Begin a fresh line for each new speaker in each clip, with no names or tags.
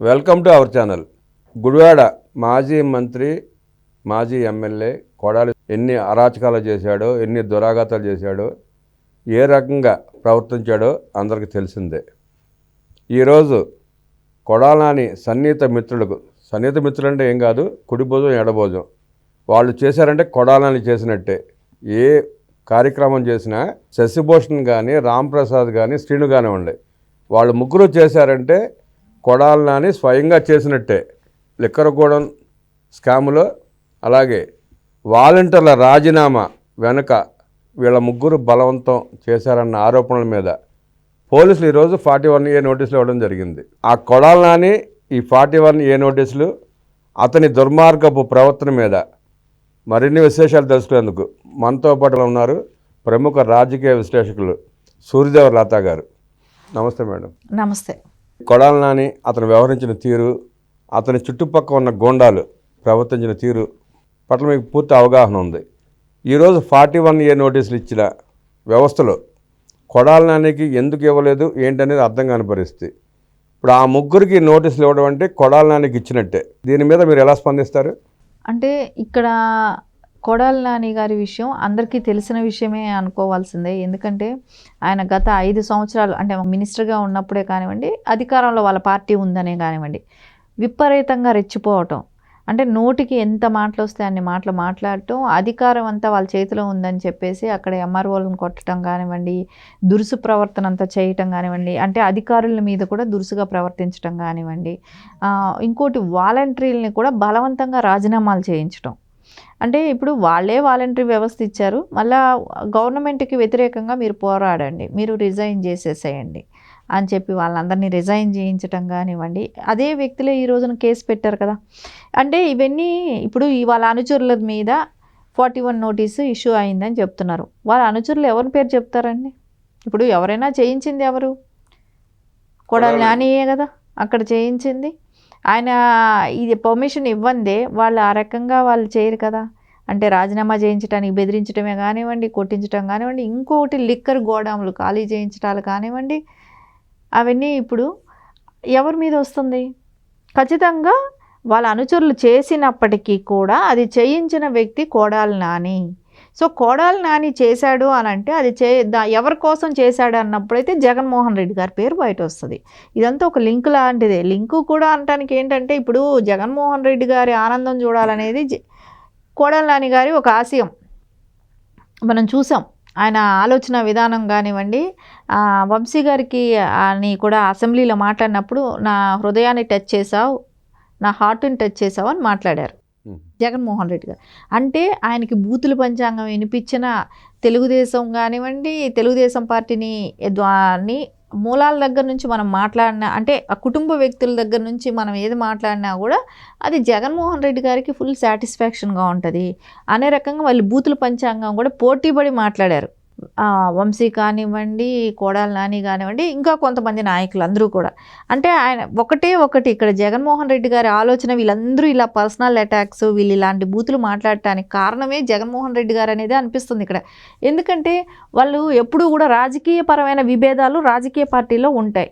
Welcome to our channel. Gudivada మాజీ మంత్రి మాజీ ఎమ్మెల్యే కొడాలి ఎన్ని అరాచకాలు చేశాడో ఎన్ని దురాఘాతాలు చేశాడో ఏ రకంగా ప్రవర్తించాడో అందరికీ తెలిసిందే. ఈరోజు కొడాలని సన్నిహిత మిత్రులకు సన్నిహిత మిత్రులు అంటే ఏం కాదు కుడిభోజం ఎడభోజం వాళ్ళు చేశారంటే కొడాలని చేసినట్టే. ఏ కార్యక్రమం చేసినా శశిభూషణ్ కానీ రాంప్రసాద్ కానీ శ్రీను కానివ్వండి వాళ్ళు ముగ్గురు చేశారంటే కొడాలని స్వయంగా చేసినట్టే. లిక్కరగూడెం స్కాములో అలాగే వాలంటీర్ల రాజీనామా వెనుక వీళ్ళ ముగ్గురు బలవంతం చేశారన్న ఆరోపణల మీద పోలీసులు ఈరోజు ఫార్టీ వన్ ఏ నోటీసులు ఇవ్వడం జరిగింది. ఆ కొడాలని ఈ ఫార్టీ వన్ ఏ నోటీసులు అతని దుర్మార్గపు ప్రవర్తన మీద మరిన్ని విశేషాలు తెలుసుకునేందుకు మనతో పాటు ఉన్నారు ప్రముఖ రాజకీయ విశ్లేషకులు సూర్యదేవ లతా గారు. నమస్తే మేడం.
నమస్తే.
కొడాల నాని అతను వ్యవహరించిన తీరు అతని చుట్టుపక్కల ఉన్న గోండాలు ప్రవర్తించిన తీరు పట్ల మీకు పూర్తి అవగాహన ఉంది. ఈరోజు ఫార్టీ వన్ ఏ నోటీసులు ఇచ్చిన వ్యవస్థలో కొడాల నానికి ఎందుకు ఇవ్వలేదు ఏంటనేది అర్థం కాని పరిస్థితి. ఇప్పుడు ఆ ముగ్గురికి నోటీసులు ఇవ్వడం అంటే కొడాల నానికి ఇచ్చినట్టే. దీని మీద మీరు ఎలా స్పందిస్తారు?
అంటే ఇక్కడ కొడాల నాని గారి విషయం అందరికీ తెలిసిన విషయమే అనుకోవాల్సిందే. ఎందుకంటే ఆయన గత ఐదు సంవత్సరాలు అంటే మినిస్టర్గా ఉన్నప్పుడే కానివ్వండి అధికారంలో వాళ్ళ పార్టీ ఉందనే కానివ్వండి విపరీతంగా రెచ్చిపోవటం. అంటే నోటికి ఎంత మాటలు వస్తే అన్ని మాటలు మాట్లాడటం అధికారం అంతా వాళ్ళ చేతిలో ఉందని చెప్పేసి అక్కడ ఎంఆర్ఓలను కొట్టడం కానివ్వండి దురుసు ప్రవర్తన అంతా చేయటం కానివ్వండి అంటే అధికారుల మీద కూడా దురుసుగా ప్రవర్తించడం కానివ్వండి ఇంకోటి వాలంటీర్లని కూడా బలవంతంగా రాజీనామాలు చేయించడం అంటే ఇప్పుడు వాళ్ళే వాలంటరీ వ్యవస్థ ఇచ్చారు. మళ్ళా గవర్నమెంట్కి వ్యతిరేకంగా మీరు పోరాడండి. మీరు రిజైన్ చేసేసేయండి అని చెప్పి వాళ్ళందరినీ రిజైన్ చేయించటం కానివ్వండి. అదే వ్యక్తులే ఈ రోజున కేసు పెట్టారు కదా. అంటే ఇవన్నీ ఇప్పుడు వాళ్ళ అనుచరుల మీద ఫార్టీ వన్ నోటీసు ఇష్యూ అయిందని చెప్తున్నారు. వాళ్ళ అనుచరులు ఎవరి పేరు చెప్తారండి? ఇప్పుడు ఎవరైనా చేయించింది ఎవరు? కొడాలి. నానియే కదా. అక్కడ చేయించింది. ఆయన ఇది పర్మిషన్ ఇవ్వందే వాళ్ళు ఆ రకంగా వాళ్ళు చేయరు కదా. అంటే రాజీనామా చేయించడానికి బెదిరించడమే కానివ్వండి కొట్టించడం కానివ్వండి ఇంకొకటి లిక్కర్ గోడాములు ఖాళీ చేయించడాలు కానివ్వండి అవన్నీ ఇప్పుడు ఎవరి మీద వస్తుంది? ఖచ్చితంగా వాళ్ళ అనుచరులు చేసినప్పటికీ కూడా అది చేయించిన వ్యక్తి కోడాలి నాని. సో కోడాలి నాని చేశాడు అని అంటే అది చే దా ఎవరి కోసం చేశాడు అన్నప్పుడైతే జగన్మోహన్ రెడ్డి గారి పేరు బయట వస్తుంది. ఇదంతా ఒక లింక్ లాంటిదే. లింకు కూడా అనటానికి ఏంటంటే ఇప్పుడు జగన్మోహన్ రెడ్డి గారి ఆనందం చూడాలనేది జ- కోడల నాని గారి ఒక ఆశయం. మనం చూసాం. ఆయన ఆలోచన విధానం కానివ్వండి వంశీ గారికి అని కూడా అసెంబ్లీలో మాట్లాడినప్పుడు నా హృదయాన్ని టచ్ చేసావు నా హార్ట్ని టచ్ చేసావు అని మాట్లాడారు. జగన్మోహన్ రెడ్డి గారు. అంటే ఆయనకి బూతుల పంచాంగం వినిపించిన తెలుగుదేశం కానివ్వండి తెలుగుదేశం పార్టీని ద్వాని మూలాల దగ్గర నుంచి మనం మాట్లాడినా అంటే ఆ కుటుంబ వ్యక్తుల దగ్గర నుంచి మనం ఏది మాట్లాడినా కూడా అది జగన్మోహన్ రెడ్డి గారికి ఫుల్ సాటిస్ఫాక్షన్గా ఉంటుంది. అనే రకంగా వాళ్ళు బూతుల పంచాంగం కూడా పోటీపడి మాట్లాడారు. వంశీ కానివ్వండి కోడాల నాని కానివ్వండి ఇంకా కొంతమంది నాయకులు అందరూ కూడా. అంటే ఆయన ఒకటే ఒకటి ఇక్కడ జగన్మోహన్ రెడ్డి గారి ఆలోచన వీళ్ళందరూ ఇలా పర్సనల్ అటాక్స్ వీళ్ళు ఇలాంటి బూతులు మాట్లాడటానికి కారణమే జగన్మోహన్ రెడ్డి గారు అనేది అనిపిస్తుంది ఇక్కడ. ఎందుకంటే వాళ్ళు ఎప్పుడూ కూడా రాజకీయపరమైన విభేదాలు రాజకీయ పార్టీలో ఉంటాయి.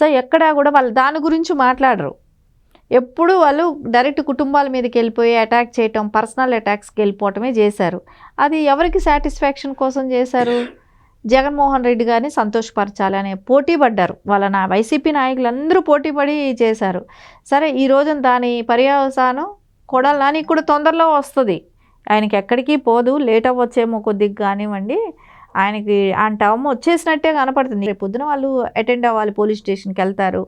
సో ఎక్కడా కూడా వాళ్ళు దాని గురించి మాట్లాడరు. ఎప్పుడు వాళ్ళు డైరెక్ట్ కుటుంబాల మీదకి వెళ్ళిపోయి అటాక్ చేయటం పర్సనల్ అటాక్స్కి వెళ్ళిపోవటమే చేశారు. అది ఎవరికి సాటిస్ఫాక్షన్ కోసం చేశారు? జగన్మోహన్ రెడ్డి గారిని సంతోషపరచాలి అనే పోటీ పడ్డారు. వాళ్ళ నా వైసీపీ నాయకులందరూ పోటీ పడి చేశారు. సరే ఈ రోజున దాని పర్యవసానం కొడాలి కూడా తొందరలో వస్తుంది. ఆయనకి ఎక్కడికి పోదు లేట్ అవ్వచ్చేమో కొద్దిగా కానివ్వండి. ఆయనకి ఆ టర్మ్ వచ్చేసినట్టే కనపడుతుంది. రేపు పొద్దున వాళ్ళు అటెండ్ అవ్వాలి పోలీస్ స్టేషన్కి వెళ్తారు.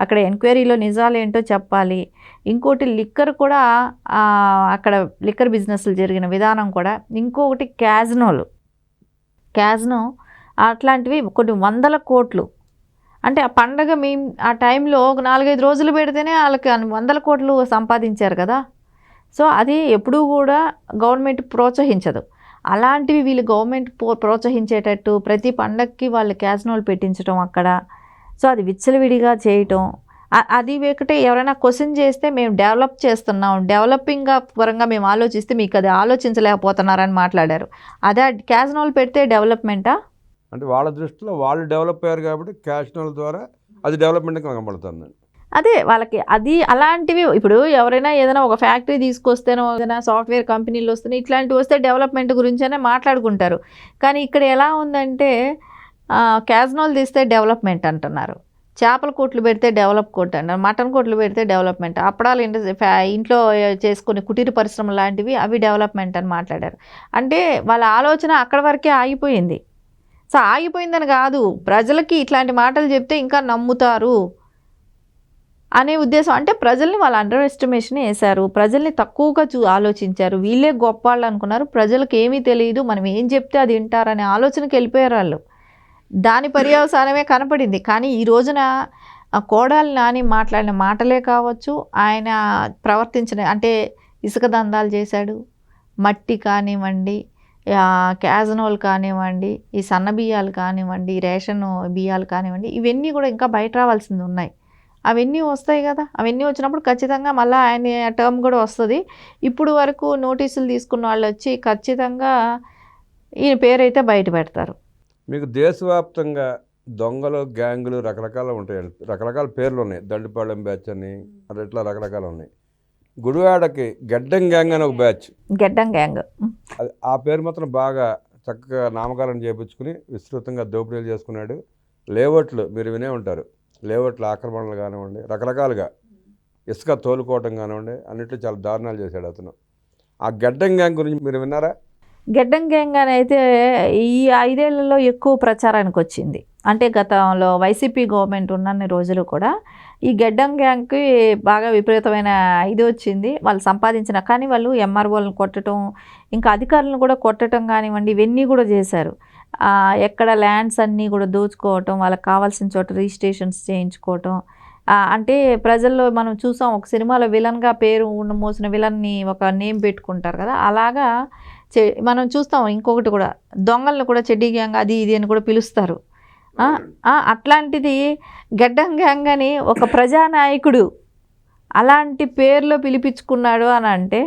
అక్కడ ఎంక్వైరీలో నిజాలు ఏంటో చెప్పాలి. ఇంకోటి లిక్కర్ కూడా అక్కడ లిక్కర్ బిజినెస్లు జరిగిన విధానం కూడా. ఇంకొకటి క్యాజినోలు. క్యాజినో అట్లాంటివి కొన్ని వందల కోట్లు. అంటే ఆ పండగ మేము ఆ టైంలో ఒక నాలుగైదు రోజులు పెడితేనే వాళ్ళకి వందల కోట్లు సంపాదించారు కదా. సో అది ఎప్పుడూ కూడా గవర్నమెంట్ ప్రోత్సహించదు. అలాంటివి వీళ్ళు గవర్నమెంట్ ప్రో ప్రోత్సహించేటట్టు ప్రతి పండగకి వాళ్ళు క్యాజినోలు పెట్టించడం అక్కడ. సో అది విచ్చలవిడిగా చేయటం. అది ఒకటే ఎవరైనా క్వశ్చన్ చేస్తే మేము డెవలప్ చేస్తున్నాం. డెవలపింగ్ పరంగా మేము ఆలోచిస్తే మీకు అది ఆలోచించలేకపోతున్నారని మాట్లాడారు. అదే క్యాజినోలు పెడితే డెవలప్మెంటా?
అంటే వాళ్ళ దృష్టిలో వాళ్ళు డెవలప్ అయ్యారు కాబట్టి క్యాష్ నోల ద్వారా అది డెవలప్మెంట్ కనబడుతుంది
అదే వాళ్ళకి అది అలాంటివి ఇప్పుడు ఎవరైనా ఏదైనా ఒక ఫ్యాక్టరీ తీసుకొస్తేనో ఏదైనా సాఫ్ట్వేర్ కంపెనీలు వస్తేనే ఇట్లాంటివి వస్తే డెవలప్మెంట్ గురించనే మాట్లాడుకుంటారు. కానీ ఇక్కడ ఎలా ఉందంటే క్యాజ్నోల్ తీస్తే డెవలప్మెంట్ అంటున్నారు. చేపల కోట్లు పెడితే డెవలప్ కోట్ అంటారు మటన్ కోట్లు పెడితే డెవలప్మెంట్. అప్పడాలు ఇండస్ట్రీ ఫ్యా- ఇంట్లో చేసుకునే కుటీర పరిశ్రమ లాంటివి అవి డెవలప్మెంట్ అని మాట్లాడారు. అంటే వాళ్ళ ఆలోచన అక్కడ వరకే ఆగిపోయింది. సో ఆగిపోయిందని కాదు ప్రజలకి ఇట్లాంటి మాటలు చెప్తే ఇంకా నమ్ముతారు అనే ఉద్దేశం. అంటే ప్రజల్ని వాళ్ళు అండర్ ఎస్టిమేషన్ వేశారు. ప్రజల్ని తక్కువగా చూ ఆలోచించారు. వీళ్ళే గొప్ప వాళ్ళు అనుకున్నారు. ప్రజలకు ఏమీ తెలియదు. మనం ఏం చెప్తే అది వింటారనే ఆలోచనకి వెళ్ళిపోయారు వాళ్ళు. దాని పర్యవసానమే కనపడింది. కానీ ఈ రోజున కోడాలి నాని మాట్లాడిన మాటలే కావచ్చు ఆయన ప్రవర్తించిన అంటే ఇసుక దందాలు చేశాడు మట్టి కానివ్వండి క్యాజనోల్ కానివ్వండి ఈ సన్న బియ్యాలు కానివ్వండి రేషన్ బియ్యాలు కానివ్వండి ఇవన్నీ కూడా ఇంకా బయట రావాల్సింది ఉన్నాయి. అవన్నీ వస్తాయి కదా. అవన్నీ వచ్చినప్పుడు ఖచ్చితంగా మళ్ళీ ఆయన టర్మ్ కూడా వస్తుంది. ఇప్పుడు వరకు నోటీసులు తీసుకున్న వాళ్ళు వచ్చి ఖచ్చితంగా ఈయన పేరైతే బయట పెడతారు.
మీకు దేశవ్యాప్తంగా దొంగలు గ్యాంగులు రకరకాలు ఉంటాయండి రకరకాల పేర్లు ఉన్నాయి. దండుపాళెం బ్యాచ్ అని అట్లా ఇట్లా రకరకాలు ఉన్నాయి. గుడివాడకి గడ్డం గ్యాంగ్ అని ఒక బ్యాచ్.
గెడ్డం గ్యాంగ్.
అది ఆ పేరు మాత్రం బాగా చక్కగా నామకరణం చేయించుకుని విస్తృతంగా దోపిడీలు చేసుకున్నాడు. లేవట్లు మీరు వినే ఉంటారు. లేవట్ల ఆక్రమణలు కానివ్వండి రకరకాలుగా ఇసుక తోలుకోవటం కానివ్వండి అన్నిట్లో చాలా దారుణాలు చేశాడు అతను. ఆ గడ్డం గ్యాంగ్ గురించి మీరు విన్నారా?
గెడ్డం గ్యాంగ్ అని అయితే ఈ ఐదేళ్ళలో ఎక్కువ ప్రచారానికి వచ్చింది. అంటే గతంలో వైసీపీ గవర్నమెంట్ ఉన్నన్ని రోజులు కూడా ఈ గెడ్డం గ్యాంగ్కి బాగా విపరీతమైన ఇది వచ్చింది. వాళ్ళు సంపాదించిన కానీ వాళ్ళు ఎంఆర్ఓలను కొట్టడం ఇంకా అధికారులను కూడా కొట్టడం కానివ్వండి ఇవన్నీ కూడా చేశారు. ఎక్కడ ల్యాండ్స్ అన్నీ కూడా దోచుకోవటం వాళ్ళకి కావాల్సిన చోట రిజిస్ట్రేషన్స్ చేయించుకోవటం. అంటే ప్రజల్లో మనం చూసాం ఒక సినిమాలో విలన్గా పేరు ఉన్న మోసిన విలన్ని ఒక నేమ్ పెట్టుకుంటారు కదా అలాగా మనం చూస్తాం ఇంకొకటి కూడా దొంగలను కూడా చెడ్డీ గ్యాంగ్ అది ఇది అని కూడా పిలుస్తారు. అట్లాంటిది గడ్డం గ్యాంగ్ అని ఒక ప్రజానాయకుడు అలాంటి పేర్లో పిలిపించుకున్నాడు అని అంటే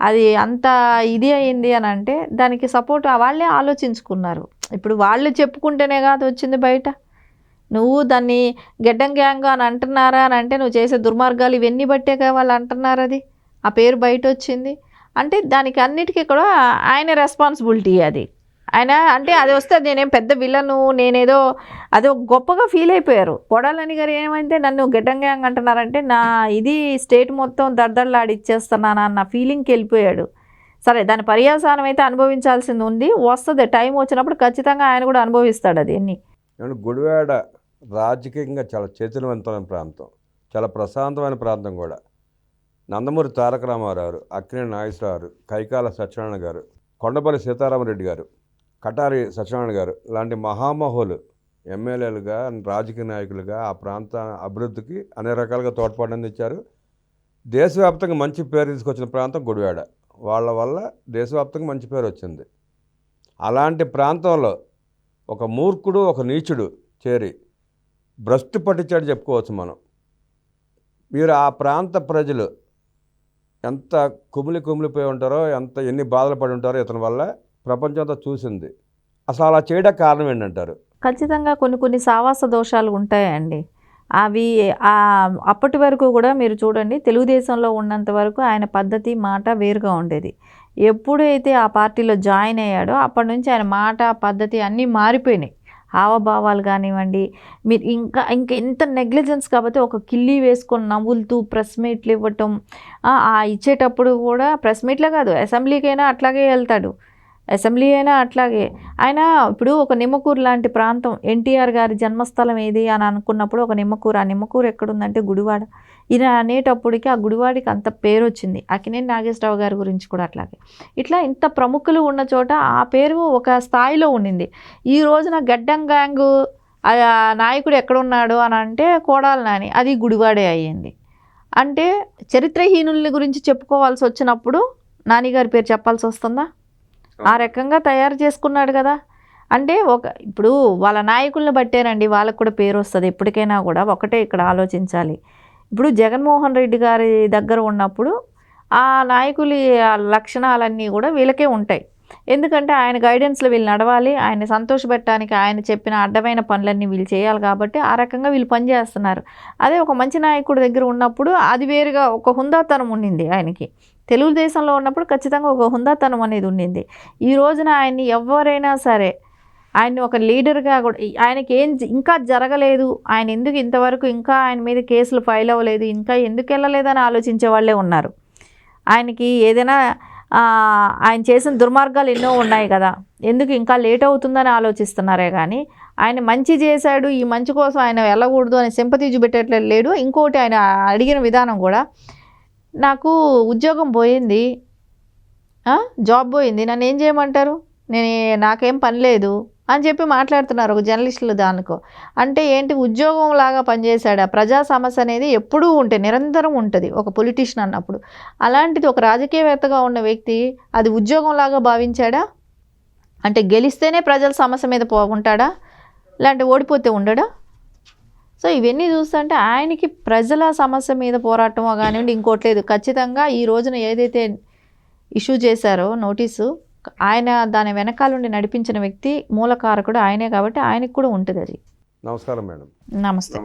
అది అంత ఇది అయింది అని అంటే దానికి సపోర్ట్ వాళ్ళే ఆలోచించుకున్నారు. ఇప్పుడు వాళ్ళు చెప్పుకుంటేనే కాదు వచ్చింది బయట. నువ్వు దాన్ని గెడ్డం గ్యాంగ్ అని అంటున్నారా అని అంటే నువ్వు చేసే దుర్మార్గాలు ఇవన్నీ బట్టేగా వాళ్ళు అంటున్నారు అది. ఆ పేరు బయట వచ్చింది. అంటే దానికి అన్నిటికీ కూడా ఆయన రెస్పాన్సిబిలిటీ అది. ఆయన అంటే అది వస్తే నేనేం పెద్ద విలను నేనేదో అదో గొప్పగా ఫీల్ అయిపోయారు. కొడాలని గారు ఏమైతే నన్ను గిడ్డంగా అంటున్నారంటే నా ఇది స్టేట్ మొత్తం దద్దల్లాడిచ్చేస్తున్నాను అన్న ఫీలింగ్కి వెళ్ళిపోయాడు. సరే దాని పర్యవసానం అయితే అనుభవించాల్సింది ఉంది. వస్తుంది టైం వచ్చినప్పుడు ఖచ్చితంగా ఆయన కూడా అనుభవిస్తాడు అది ఎన్ని.
గుడివాడ రాజకీయంగా చాలా చైతన్యవంతమైన ప్రాంతం. చాలా ప్రశాంతమైన ప్రాంతం కూడా. నందమూరి తారక రామారావు అక్కినే అక్కినేని నాగేశ్వరరావు కైకాల సత్యనారాయణ గారు కొండపల్లి సీతారామరెడ్డి గారు కటారి సత్యనారాయణ గారు లాంటి మహామహులు ఎమ్మెల్యేలుగా రాజకీయ నాయకులుగా ఆ ప్రాంత అభివృద్ధికి అనేక రకాలుగా తోడ్పాటు అందించారు. దేశవ్యాప్తంగా మంచి పేరు తీసుకొచ్చిన ప్రాంతం గుడివాడ. వాళ్ళ వల్ల దేశవ్యాప్తంగా మంచి పేరు వచ్చింది. అలాంటి ప్రాంతంలో ఒక మూర్ఖుడు ఒక నీచుడు చేరి భ్రష్టు పట్టించాడు చెప్పుకోవచ్చు మనం. మీరు ఆ ప్రాంత ప్రజలు ఎంత కుమిలి కుమిలిపోయి ఉంటారో ఎంత ఎన్ని బాధలు పడి ఉంటారో ఇతని వల్ల ప్రపంచం అంతా చూసింది. అసలు అలా చేయడానికి కారణం ఏంటంటారు?
ఖచ్చితంగా కొన్ని కొన్ని సావాస దోషాలు ఉంటాయండి. అవి అప్పటి వరకు కూడా మీరు చూడండి తెలుగుదేశంలో ఉన్నంత వరకు ఆయన పద్ధతి మాట వేరుగా ఉండేది. ఎప్పుడైతే ఆ పార్టీలో జాయిన్ అయ్యాడో అప్పటి నుంచి ఆయన మాట పద్ధతి అన్నీ మారిపోయినాయి. హావభావాలు కానివ్వండి మీరు ఇంకా ఇంకా ఎంత నెగ్లిజెన్స్ కాబట్టి ఒక కిల్లి వేసుకొని నవ్వులుతూ ప్రెస్ మీట్లు ఇవ్వటం ఆ ఆ ఇచ్చేటప్పుడు కూడా ప్రెస్ మీట్లే కాదు అసెంబ్లీకైనా అట్లాగే వెళ్తాడు. అసెంబ్లీ అయినా అట్లాగే. ఆయన ఇప్పుడు ఒక నిమ్మకూరు లాంటి ప్రాంతం ఎన్టీఆర్ గారి జన్మస్థలం ఏది అని అనుకున్నప్పుడు ఒక నిమ్మకూరు ఆ నిమ్మకూరు ఎక్కడుందంటే గుడివాడ. ఈయన అనేటప్పటికి ఆ గుడివాడికి అంత పేరు వచ్చింది అకినేని నాగేశ్వరరావు గారి గురించి కూడా అట్లాగే. ఇట్లా ఇంత ప్రముఖులు ఉన్న చోట ఆ పేరు ఒక స్థాయిలో ఉండింది. ఈ రోజున గడ్డం గ్యాంగు ఆ నాయకుడు ఎక్కడున్నాడు అని అంటే కోడాలి నాని. అది గుడివాడే అయ్యింది. అంటే చరిత్రహీనుల్ని గురించి చెప్పుకోవాల్సి వచ్చినప్పుడు నానిగారి పేరు చెప్పాల్సి వస్తుందా? ఆ రకంగా తయారు చేసుకున్నాడు కదా. అంటే ఒక ఇప్పుడు వాళ్ళ నాయకులను బట్టేనండి వాళ్ళకు కూడా పేరు వస్తుంది. ఎప్పటికైనా కూడా ఒకటే ఇక్కడ ఆలోచించాలి. ఇప్పుడు జగన్మోహన్ రెడ్డి గారి దగ్గర ఉన్నప్పుడు ఆ నాయకులి ఆ లక్షణాలన్నీ కూడా వీళ్ళకే ఉంటాయి. ఎందుకంటే ఆయన గైడెన్స్లో వీళ్ళు నడవాలి ఆయన సంతోషపెట్టడానికి ఆయన చెప్పిన అడ్డమైన పనులన్నీ వీళ్ళు చేయాలి కాబట్టి ఆ రకంగా వీళ్ళు పనిచేస్తున్నారు అదే ఒక మంచి నాయకుడి దగ్గర ఉన్నప్పుడు అది వేరుగా ఒక హుందాతనం ఉండింది ఆయనకి. తెలుగుదేశంలో ఉన్నప్పుడు ఖచ్చితంగా ఒక హుందాతనం అనేది ఉండింది. ఈ రోజున ఆయన్ని ఎవరైనా సరే ఆయన్ని ఒక లీడర్గా కూడా ఆయనకి ఏం ఇంకా జరగలేదు. ఆయన ఎందుకు ఇంతవరకు ఇంకా ఆయన మీద కేసులు ఫైల్ అవ్వలేదు ఇంకా ఎందుకు వెళ్ళలేదని ఆలోచించే వాళ్ళే ఉన్నారు. ఆయనకి ఏదైనా ఆయన చేసిన దుర్మార్గాలు ఎన్నో ఉన్నాయి కదా. ఎందుకు ఇంకా లేట్ అవుతుందని ఆలోచిస్తున్నారే కానీ ఆయన మంచి చేశాడు ఈ మంచి కోసం ఆయన వెళ్ళకూడదు అని సింపతి చూపెట్టేట్లేదు లేడు. ఇంకోటి ఆయన అడిగిన విధానం కూడా నాకు ఉద్యోగం పోయింది. జాబ్ పోయింది. నన్ను ఏం చేయమంటారు? నేను నాకేం పని లేదు అని చెప్పి మాట్లాడుతున్నారు ఒక జర్నలిస్టులు దానికో. అంటే ఏంటి? ఉద్యోగం లాగా పనిచేశాడా? ప్రజా సమస్య అనేది ఎప్పుడూ ఉంటే నిరంతరం ఉంటుంది. ఒక పొలిటీషియన్ అన్నప్పుడు. అలాంటిది ఒక రాజకీయవేత్తగా ఉన్న వ్యక్తి అది ఉద్యోగం లాగా భావించాడా? అంటే గెలిస్తేనే ప్రజల సమస్య మీద పో ఉంటాడా? లేదంటే ఓడిపోతే ఉండడా? సో ఇవన్నీ చూస్తుంటే ఆయనకి ప్రజల సమస్య మీద పోరాటమో కానివ్వండి ఇంకోటి లేదు. ఖచ్చితంగా ఈ రోజున ఏదైతే ఇష్యూ చేశారో నోటీసు ఆయన దాని వెనకాలండి నడిపించిన వ్యక్తి మూలకారకుడు ఆయనే కాబట్టి ఆయనకు కూడా ఉంటుంది అది.
నమస్కారం మేడం. నమస్తే.